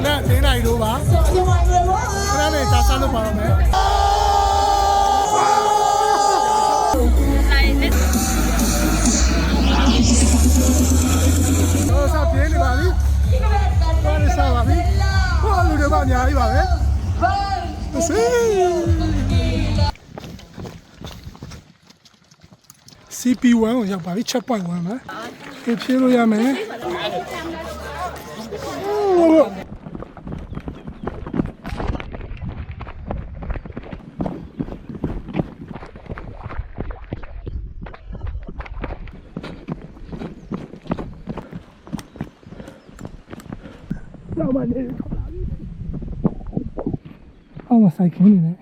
မနေ့၄နိုင်တို့ပါခဏနေသာဆန်းလို့ပါတော့မယ်လိုက်လက်တော့စပြင်းနေပါပြီဘာလဲစားပါပြီဟောလူတွေကအများကြီးပါပဲဆေး CP1 ကိုရောက်ပါပြီ checkpoint 1မှာဒီဖြည့်လို့ရမယ်ဟုတ် まれるからあま最高にね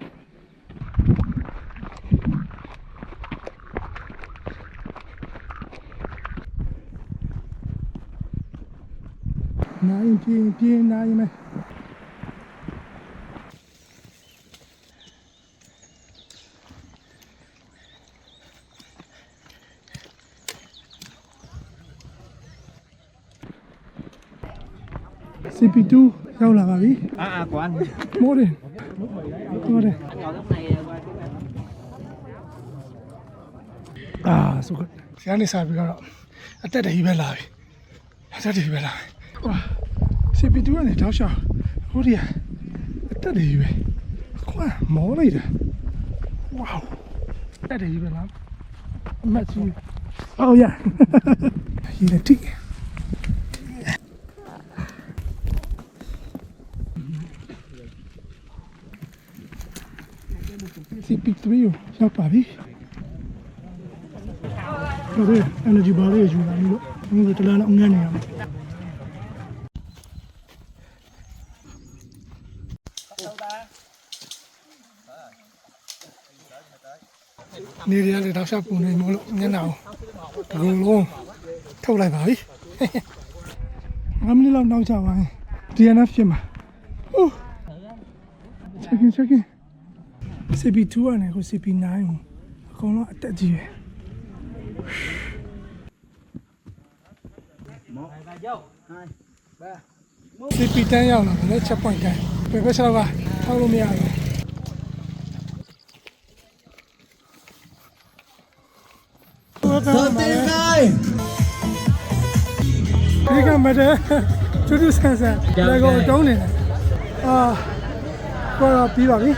1999枚 CP2 ရောက်လာပါပြီအာအာကွာမိုးတယ်မိုးတယ်အာဆိုကဆရာနေစားပြီးတော့အတက်တည်းပဲလာပြီအတက်တည်းပဲလာပြီဟွာ CP2 ကနေတောက်ရှောင်းဟိုဒီအတက်တည်းပဲကွာမောလိုက်တာဝေါတက်တည်းပဲလာအမတ်ကြီးအော်ရရေတိ CP3 ကိုရောက်ပါပြီဟုတ်တယ် energy bar လေးယူလာပြီလို့ဘယ်လိုတလားအောင်ငန်းနေရမှာနေရလေတော့ရှောက်ပုံနေမလို့ညနေအောင်ဒီလိုလုံးထုတ်လိုက်ပါပြီငါမင်းလောက်နောက်ချပါရင် DNF ဖြစ်မှာဟုတ် check in check in CP2 ကနေကို CP9 ကိုအကုန်လုံးအတက်ကြီးပဲ CP10 ရောက်လာတယ်ချက်ပွိုင်တိုင်းဘယ်ဘက်ဆောက်ကထောက်လို့မရဘူးသောတင်နိုင်ဒီကမတဲ့တူတူဆန်ဆန်လည်းကိုတုံးနေတယ်အာတော့ပြီးပါပြီ